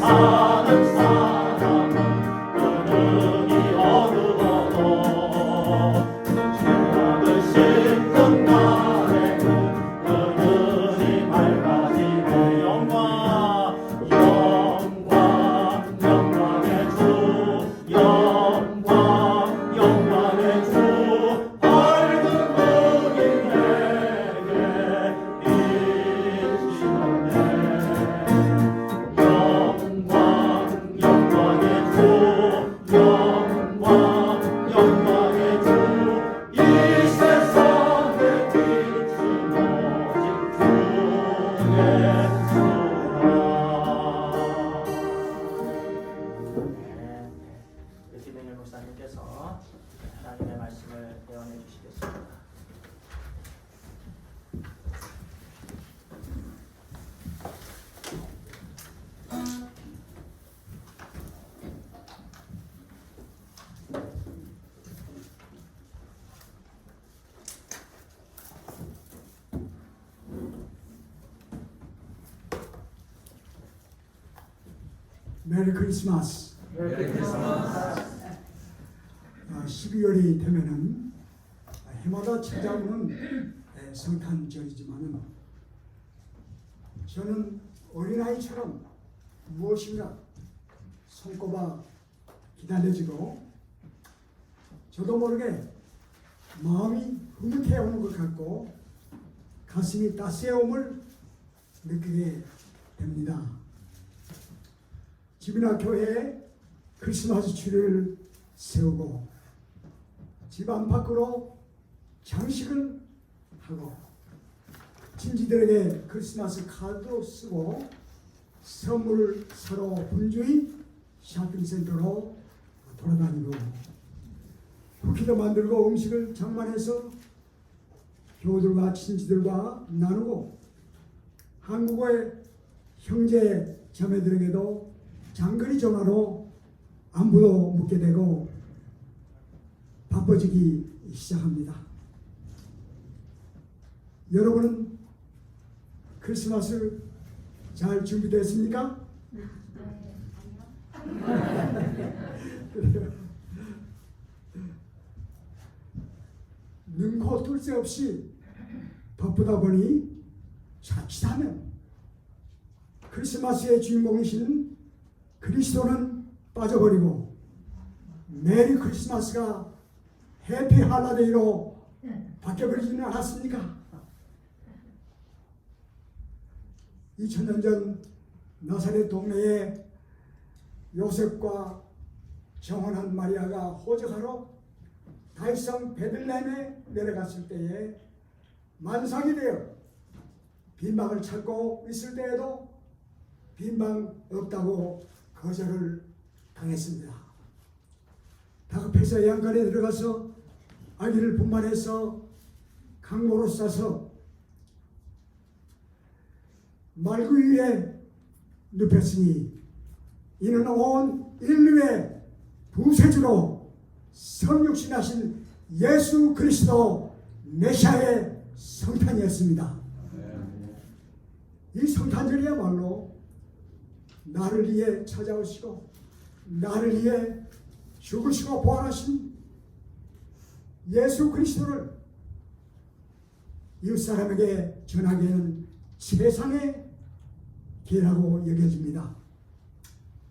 사 메리 크리스마스. 메리 크리스마스. 아, 12월이 되면은 해마다 찾아오는 에, 성탄절이지만은 저는 어린아이처럼 무엇인가 손꼽아 기다려지고 저도 모르게 마음이 흐뭇해 오는 것 같고 가슴이 따스해옴을 느끼게 됩니다. 집이나 교회에 크리스마스 추리를 세우고 집 안팎으로 장식을 하고 친지들에게 크리스마스 카드도 쓰고 선물을 서로 분주히 쇼핑센터로 돌아다니고 쿠키도 만들고 음식을 장만해서 교우들과 친지들과 나누고 한국어의 형제 자매들에게도 장거리 전화로 안부도 묻게 되고 바빠지기 시작합니다. 여러분은 크리스마스 잘 준비됐습니까? 눈코 뜰 새 없이 바쁘다 보니 자칫하면 크리스마스의 주인공이신 그리스도는 빠져버리고 메리 크리스마스가 해피 할라데이로 바뀌어버리지는 않았습니까? 2000년 전 나사렛 동네에 요셉과 정혼한 마리아가 호적하러 다윗성 베들레헴에 내려갔을 때에 만상이 되어 빈방을 찾고 있을 때에도 빈방 없다고 거절을 당했습니다. 다급해서 양간에 들어가서 아기를 분만해서 강모로 싸서 말구 위에 눕혔으니 이는 온 인류의 부세주로 성육신하신 예수 그리스도 메시아의 성탄이었습니다. 이 성탄절이야말로 나를 위해 찾아오시고 나를 위해 죽으시고 부활하신 예수 그리스도를 이웃 사람에게 전하기에는 최상의 기회라고 여겨집니다.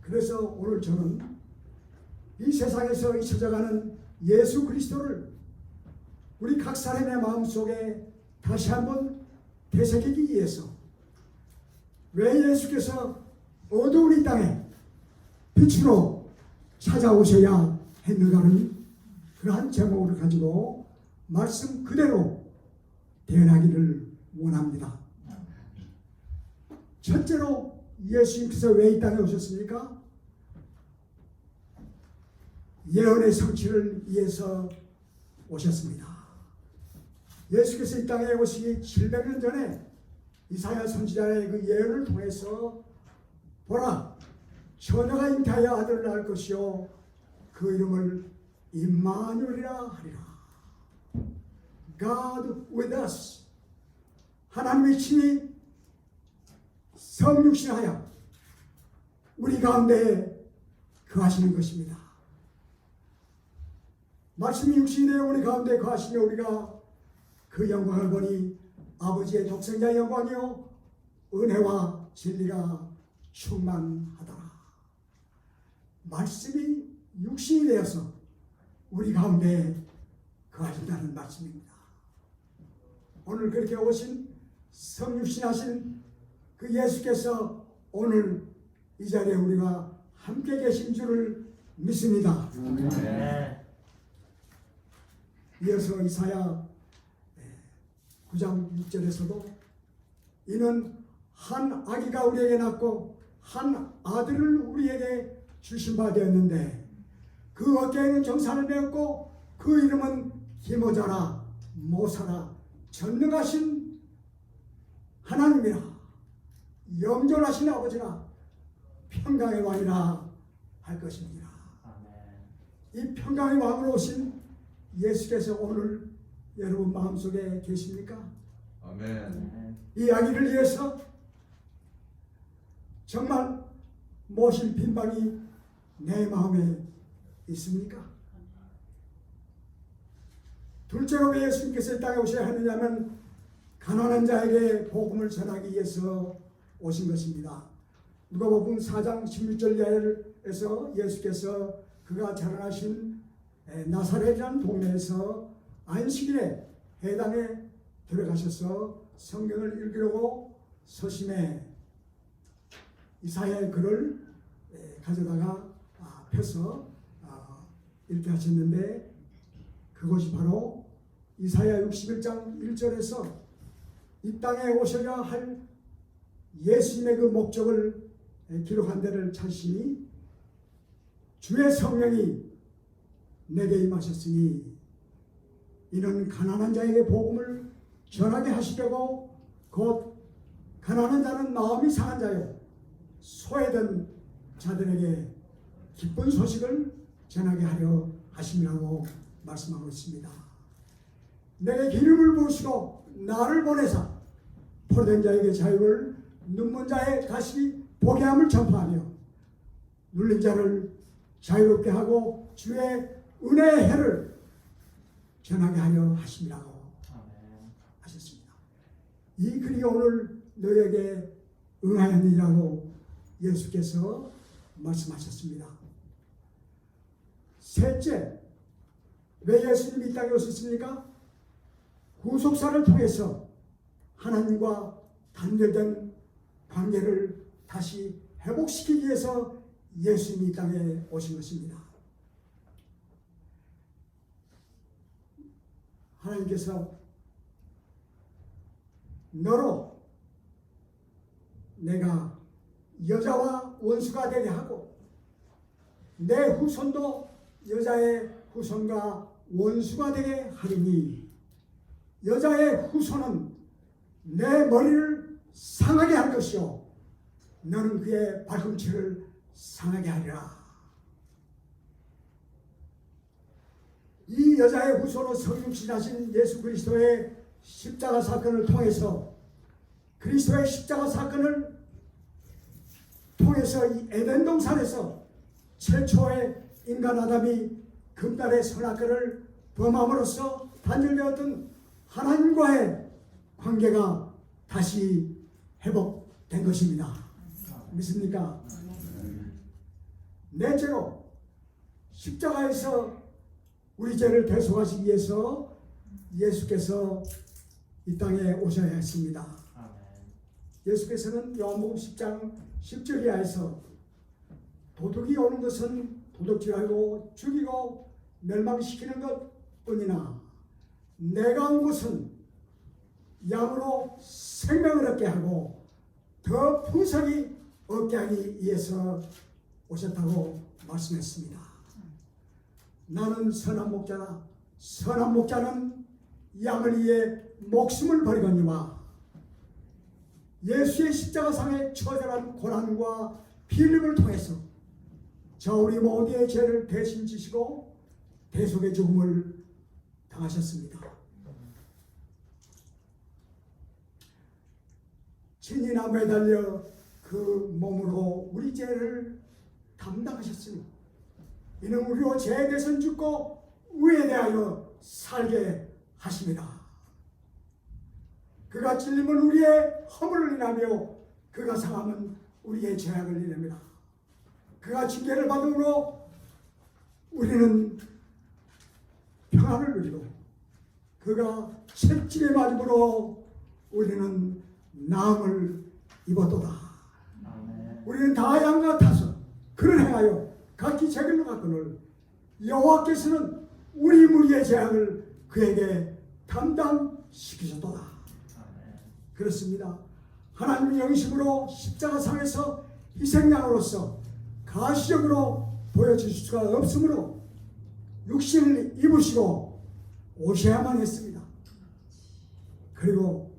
그래서 오늘 저는 이 세상에서 잊혀져가는 예수 그리스도를 우리 각 사람의 마음속에 다시 한번 되새기기 위해서 왜 예수께서 어두운 이 땅에 빛으로 찾아오셔야 했는가는 그러한 제목을 가지고 말씀 그대로 대연하기를 원합니다. 첫째로 예수님께서 왜 이 땅에 오셨습니까? 예언의 성취를 위해서 오셨습니다. 예수께서 이 땅에 오시기 700년 전에 이사야 선지자의 그 예언을 통해서 보라 처녀가 잉태하여 아들을 낳을 것이요 그 이름을 임마누엘이라 하리라. God with us. 하나님의 친히 성육신하여 우리 가운데 거하시는 것입니다. 말씀이 육신이 우리 가운데 거하시며 우리가 그 영광을 보니 아버지의 독생자의 영광이요 은혜와 진리가 충만하더라. 말씀이 육신이 되어서 우리 가운데 거하신다는 말씀입니다. 오늘 그렇게 오신 성육신하신 그 예수께서 오늘 이 자리에 우리가 함께 계신 줄을 믿습니다. 네. 이어서 이사야 9장 6절에서도 이는 한 아기가 우리에게 낳고 한 아들을 우리에게 주신 바 되었는데 그 어깨에는 정사를 메었고 그 이름은 기모자라 모사라 전능하신 하나님이라 영존하신 아버지라 평강의 왕이라 할 것입니다. 이 평강의 왕으로 오신 예수께서 오늘 여러분 마음속에 계십니까? 아멘. 아멘. 이 아기를 위해서 정말 모신 빈방이 내 마음에 있습니까? 둘째로 왜 예수님께서 이 땅에 오셔야 하느냐면 가난한 자에게 복음을 전하기 위해서 오신 것입니다. 누가복음 4장 16절에서 예수께서 그가 자라나신 에, 나사렛이라는 동네에서 안식일에 해당에 들어가셔서 성경을 읽으려고 서심해 이사야의 글을 에, 가져다가 아, 펴서 아, 읽게 하셨는데 그것이 바로 이사야 61장 1절에서 이 땅에 오셔야 할 예수님의 그 목적을 에, 기록한 데를 찾으시니 주의 성령이 내게 임하셨으니 이는 가난한 자에게 복음을 전하게 하시려고 곧 가난한 자는 마음이 상한 자요 소외된 자들에게 기쁜 소식을 전하게 하려 하심이라고 말씀하고 있습니다. 내게 기름을 부으시고 나를 보내사 포로된 자에게 자유를 눈먼 자의 다시 보게 함을 전파하며 눌린 자를 자유롭게 하고 주의 은혜의 해를 전하게 하려 하심이라고. 하셨습니다. 이 글이 오늘 너에게 응하였느니라고 예수께서 말씀하셨습니다. 셋째, 왜 예수님이 이 땅에 오셨습니까? 구속사를 통해서 하나님과 단절된 관계를 다시 회복시키기 위해서 예수님이 이 땅에 오신 것입니다. 하나님께서 너로 내가 여자와 원수가 되게 하고 내 후손도 여자의 후손과 원수가 되게 하리니 여자의 후손은 내 머리를 상하게 할 것이요 너는 그의 발꿈치를 상하게 하리라. 이 여자의 후손은 성육신하신 예수 그리스도의 십자가 사건을 통해서 그리스도의 십자가 사건을 통해서 이 에덴 동산에서 최초의 인간 아담이 금단의 선악과를 범함으로써 단절되었던 하나님과의 관계가 다시 회복된 것입니다. 믿습니까? 넷째로 십자가에서 우리 죄를 대속하시기 위해서 예수께서 이 땅에 오셔야 했습니다. 예수께서는 요한복음 10장 10절 이하에서 도둑이 오는 것은 도둑질하고 죽이고 멸망시키는 것뿐이나 내가 온 것은 양으로 생명을 얻게 하고 더 풍성히 얻게 하기 위해서 오셨다고 말씀했습니다. 나는 선한 목자라 선한 목자는 양을 위해 목숨을 버리거니와 예수의 십자가상의 처절한 고난과 필름을 통해서 저 우리 모두의 죄를 대신 지시고 대속의 죽음을 당하셨습니다. 진이나 매달려 그 몸으로 우리 죄를 담당하셨으니 이는 우리로 죄에 대해서 죽고 의에 대하여 살게 하십니다. 그가 찔림은 우리의 허물을 인하며 그가 상함은 우리의 죄악을 인합니다. 그가 징계를 받음으로 우리는 평안을 누리고 그가 채찍에 맞음으로 우리는 나음을 입었도다. 아멘. 우리는 다양 같아서 그를 행하여 각기 제길로 갔거늘 여호와께서는 우리 무리의 재앙을 그에게 담당시키셨도다. 그렇습니다. 하나님 영심으로 십자가상에서 희생양으로서 가시적으로 보여주실 수가 없으므로 육신을 입으시고 오셔야만 했습니다. 그리고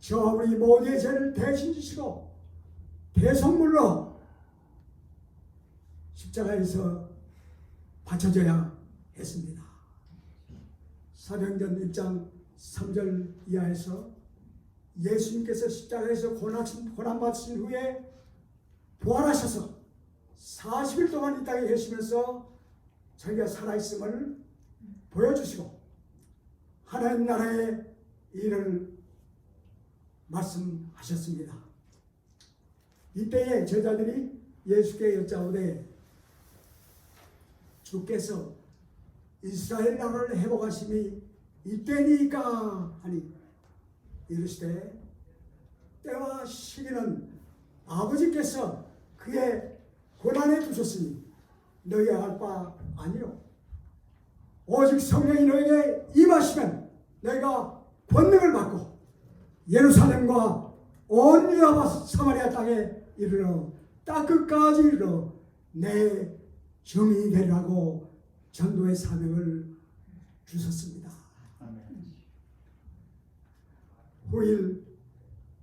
저와 우리 모두의 죄를 대신 지시고 대성물로 십자가에서 바쳐져야 했습니다. 사도행전 1장 3절 이하에서 예수님께서 십자가에서 고난받으신 후에 부활하셔서 40일 동안 이 땅에 계시면서 자기가 살아있음을 보여주시고 하나님 나라의 일을 말씀하셨습니다. 이때에 제자들이 예수께 여짜오되 주께서 이스라엘 나라를 회복하심이 이때니까 하니 이르시되 때와 시기는 아버지께서 그의 고난에 두셨으니 너희 알바 아니요 오직 성령이 너에게 임하시면 너희가 권능을 받고 예루살렘과 온 유다와 사마리아 땅에 이르러 땅 끝까지 이르러 내 정이 되라고 전도의 사명을 주셨습니다. 아멘. 후일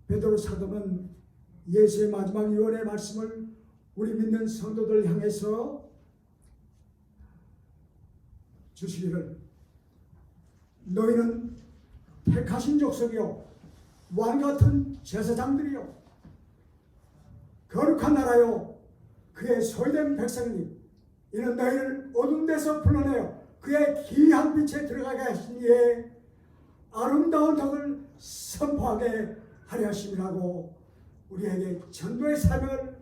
베드로 사도는 예수의 마지막 유언의 말씀을 우리 믿는 성도들 향해서 주시기를. 너희는 택하신 족속이요 왕 같은 제사장들이요 거룩한 나라요 그의 소유된 백성이니 이는 너희를 어두운 데서 불러내어 그의 기이한 빛에 들어가게 이에 아름다운 덕을 선포하게 하려 하심이라고 우리에게 전도의 사명을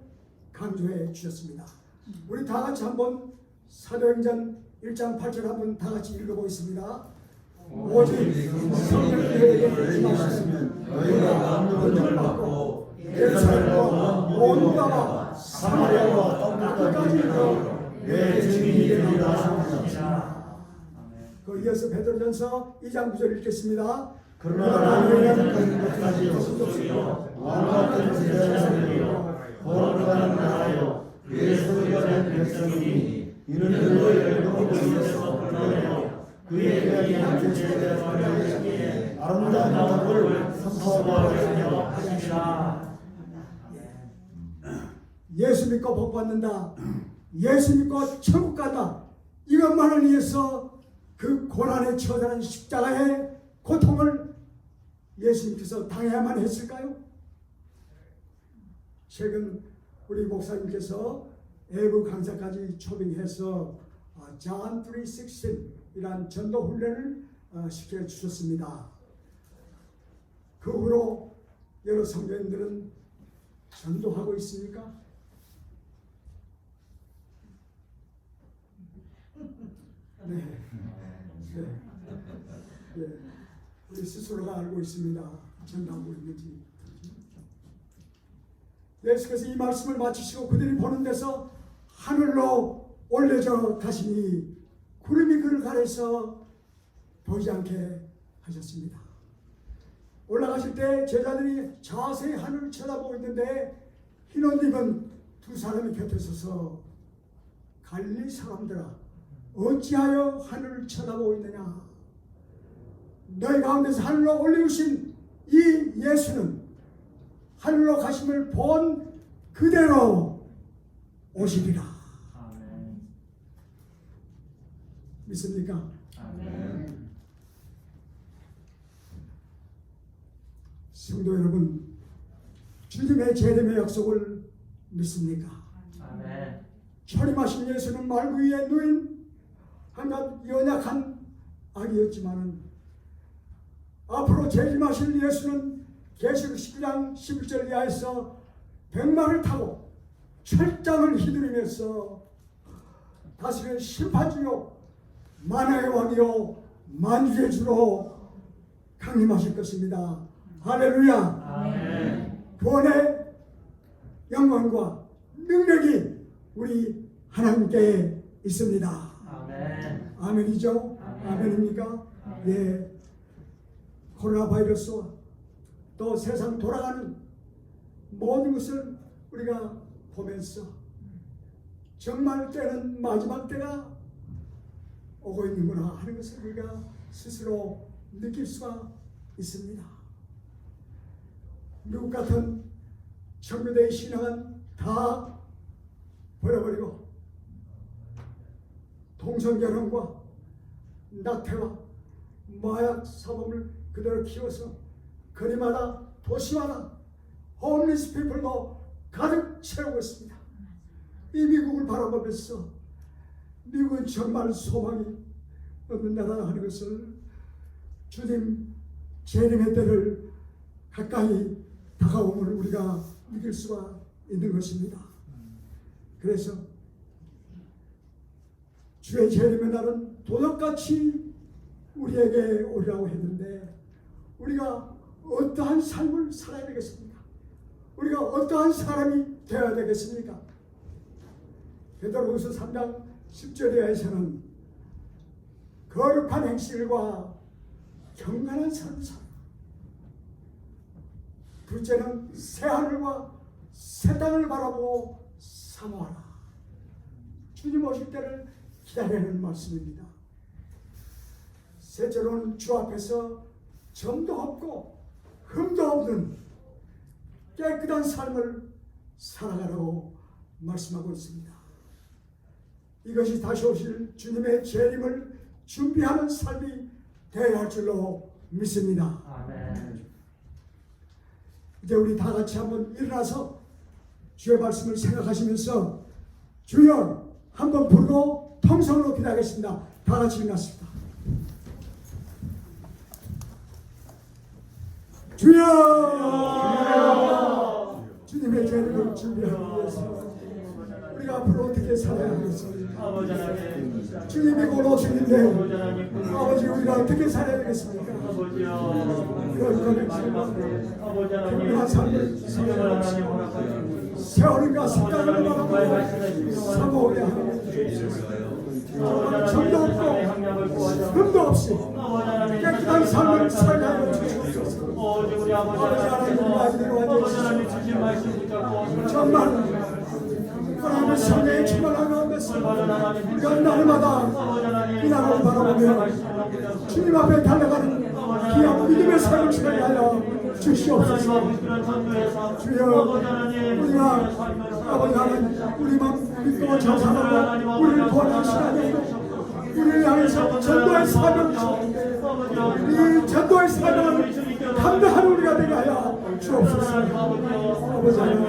강조해 주셨습니다. 우리 다 같이 한번 사도행전 1장 8절 한번 다 같이 읽어보겠습니다. 오직 성령님에게 임하시면 너희가 감동을 받고 예루살렘과 온 유다와 사마리아와 땅끝까지 이르러 내 증인이 되리라 하셨습니다. 그 이어서 베드로전서 2장 9절 읽겠습니다. 그러나 너희는 끝까지 족속이요 왕 같은 제자들이요 거룩한 나라요 그의 소유가 된 백성이니 이는 너희를 너무 위해서 불러내어 그의 귀한 제자를 하시기에 아름다운 덕을 선포하려 하시니라 예수 믿고 복 받는다. 예수 믿고 천국 간다. 이것만을 위해서 그 고난에 처다는 십자가의 고통을 예수님께서 당해야만 했을까요? 최근 우리 목사님께서 애부 강사까지 초빙해서 잔 316이란 전도 훈련을 어, 시켜 주셨습니다. 그 후로 여러 성도님들은 전도하고 있습니까? 네. 네. 네. 우리 스스로가 알고 있습니다. 전도하고 있는지. 예수께서 이 말씀을 마치시고 그들이 보는 데서 하늘로 올려져 가시니 구름이 그를 가려서 보지 않게 하셨습니다. 올라가실 때 제자들이 자세히 하늘을 쳐다보고 있는데 흰옷 입은 두 사람이 곁에 서서 갈릴리 사람들아 어찌하여 하늘을 쳐다보고 있느냐 너희 가운데서 하늘로 올리우신 이 예수는 하늘로 가심을 본 그대로 오시리라 아멘. 믿습니까? 아멘. 성도 여러분 주님의 재림의 약속을 믿습니까? 아멘. 철임하신 예수는 말 위에 누인 한갓 연약한 아기였지만은 앞으로 재림하실 예수는 계시록 19장 11절 이하에서 백마를 타고 철장을 휘두르면서 다스리는 심판주요 만화의 왕이요 만주의 주로 강림하실 것입니다. 할렐루야. 구원의 영광과 능력이 우리 하나님께 있습니다. 아멘. 아멘이죠? 아멘. 아멘입니까? 아멘. 예. 코로나 바이러스와 또 세상 돌아가는 모든 것을 우리가 보면서 정말 때는 마지막 때가 오고 있는구나 하는 것을 우리가 스스로 느낄 수가 있습니다. 미국 같은 청교대의 신앙은 다 버려버리고 동성결혼과 낙태와 마약 사범을 그대로 키워서 거리마다 도시마다 홈리스 피플로 가득 채우고 있습니다. 이 미국을 바라보면서 미국은 정말 소망이 없는 나라 하는 것을 주님 재림의 때를 가까이 다가옴을 우리가 느낄 수가 있는 것입니다. 그래서 주의 재림의 날은 도덕같이 우리에게 오리라고 했는데 우리가 어떠한 삶을 살아야 되겠습니까? 우리가 어떠한 사람이 되어야 되겠습니까? 베드로후서 3장 10절에서는 거룩한 행실과 경건한 삶을. 둘째는 새 하늘과 새 땅을 바라보고 사모하라. 주님 오실 때를 기다리는 말씀입니다. 셋째로는 주 앞에서 점도 없고 흠도 없는 깨끗한 삶을 살아가라고 말씀하고 있습니다. 이것이 다시 오실 주님의 재림을 준비하는 삶이 되어야 할 줄로 믿습니다. 아멘. 이제 우리 다 같이 한번 일어나서 주의 말씀을 생각하시면서 주여 한번 부르고 통성으로 기도하겠습니다. 다 같이 일어났습니다. 주여! 주님의 재림을 준비하기 위해서 우리가 앞으로 어떻게 살아야 하겠습니까? 주님이 곧 오시는데. 아버지 우리가 어떻게 살아야 되겠습니까? 경건한 삶을 허락하시고. 세월과 말씀해 사모하게 하는 아버지 정도. 없고. 흠도 없이. 깨끗한 삶을 하여 주시옵소서 오직 우리 아버지 하나님께서 아버지 하나님 주신 말씀 붙잡고 정말 하나님의 성령의 충만한 가운데서 우리가 날마다 이 나라를 바라보며 주님 앞에 달려가는 귀한 믿음의 삶을 살게 하여 주시옵소서 주여 우리가 아버지 하나님 우리만 믿고 전사하고 우리를 도와주시나니 우리를 향해서 전도의 주시는데 이 전도의 사명을 감당하는 우리가 되게 하여 주옵소서 아버지 하나님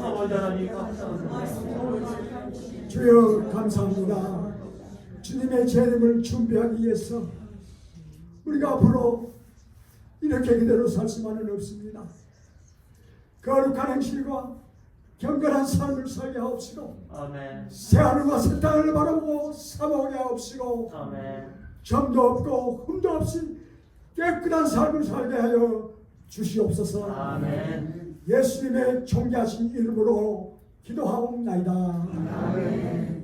아버지 하나님 주여 감사합니다 주님의 재림을 준비하기 위해서 우리가 앞으로 이렇게 그대로 살 수만은 없습니다 거룩한 행실과 경건한 삶을 살게 하옵시고 아멘. 새 하늘과 새 땅을 바라보고 사모하게 하옵시고 아멘. 점도 없고 흠도 없이 깨끗한 삶을 살게 하여 주시옵소서 아멘. 예수님의 존귀하신 이름으로 기도하옵나이다. 아멘.